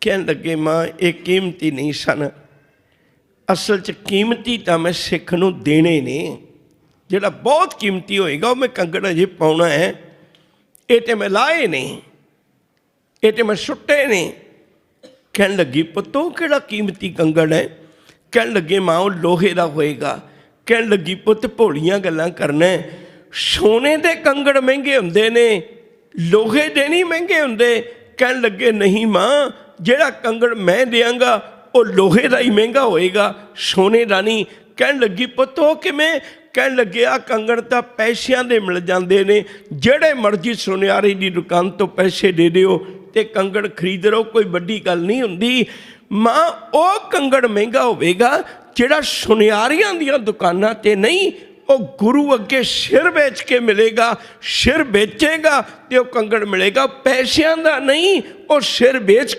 ਕਹਿਣ ਲੱਗੇ, ਮਾਂ, ਇਹ ਕੀਮਤੀ ਨਹੀਂ ਸਨ। ਅਸਲ 'ਚ ਕੀਮਤੀ ਤਾਂ ਮੈਂ ਸਿੱਖ ਨੂੰ ਦੇਣੇ ਨੇ। ਜਿਹੜਾ ਬਹੁਤ ਕੀਮਤੀ ਹੋਏਗਾ, ਉਹ ਮੈਂ ਕੰਗੜ ਅਜੇ ਪਾਉਣਾ ਹੈ। ਇਹ ਤੇ ਮੈਂ ਲਾਏ ਨੇ। ਇਹ ਤੇ ਮੈਂ ਸੁੱਟੇ ਨੇ। ਕਹਿਣ ਲੱਗੀ, ਪੁੱਤੋ ਕਿਹੜਾ ਕੀਮਤੀ ਕੰਗੜ ਹੈ? ਕਹਿਣ ਲੱਗੇ, ਮਾਂ, ਉਹ ਲੋਹੇ ਦਾ ਹੋਏਗਾ। ਕਹਿਣ ਲੱਗੀ, ਪੁੱਤ, ਭੋਲੀਆਂ ਗੱਲਾਂ ਕਰਨਾ ਸੋਨੇ ਦੇ ਕੰਗੜ ਮਹਿੰਗੇ ਹੁੰਦੇ ਨੇ, ਲੋਹੇ ਦੇ ਨਹੀਂ ਮਹਿੰਗੇ ਹੁੰਦੇ। ਕਹਿਣ ਲੱਗੇ, ਨਹੀਂ, ਮਾਂ ਜਿਹੜਾ ਕੰਗੜ ਮੈਂ ਦਿਆਂਗਾ ਉਹ ਲੋਹੇ ਦਾ ਹੀ ਮਹਿੰਗਾ ਹੋਏਗਾ। ਸੋਨੇ ਦਾ ਨਹੀਂ। ਕਹਿਣ ਲੱਗੀ, ਪੁੱਤ, ਉਹ ਕਿਵੇਂ? ਕਹਿਣ ਲੱਗੇ ਆ ਕੰਗਣ ਤਾਂ ਪੈਸਿਆਂ ਦੇ ਮਿਲ ਜਾਂਦੇ ਨੇ। ਜਿਹੜੇ ਮਰਜ਼ੀ ਸੁਨਿਆਰੇ ਦੀ ਦੁਕਾਨ ਤੋਂ ਪੈਸੇ ਦੇ ਦਿਓ ਤੇ ਕੰਗਣ ਖਰੀਦ ਲਓ ਕੋਈ ਵੱਡੀ ਗੱਲ ਨਹੀਂ ਹੁੰਦੀ। ਮਾਂ, ਉਹ ਕੰਗਣ ਮਹਿੰਗਾ ਹੋਵੇਗਾ ਜਿਹੜਾ ਸੁਨਿਆਰੀਆਂ ਦੀਆਂ ਦੁਕਾਨਾਂ ਤੇ ਨਹੀਂ, ਉਹ ਗੁਰੂ ਅੱਗੇ ਸਿਰ ਵੇਚ ਕੇ ਮਿਲੇਗਾ। ਸਿਰ ਵੇਚੇਗਾ ਤੇ ਉਹ ਕੰਗਣ ਮਿਲੇਗਾ। ਪੈਸਿਆਂ ਦਾ ਨਹੀਂ, ਉਹ ਸਿਰ ਵੇਚ ਕੇ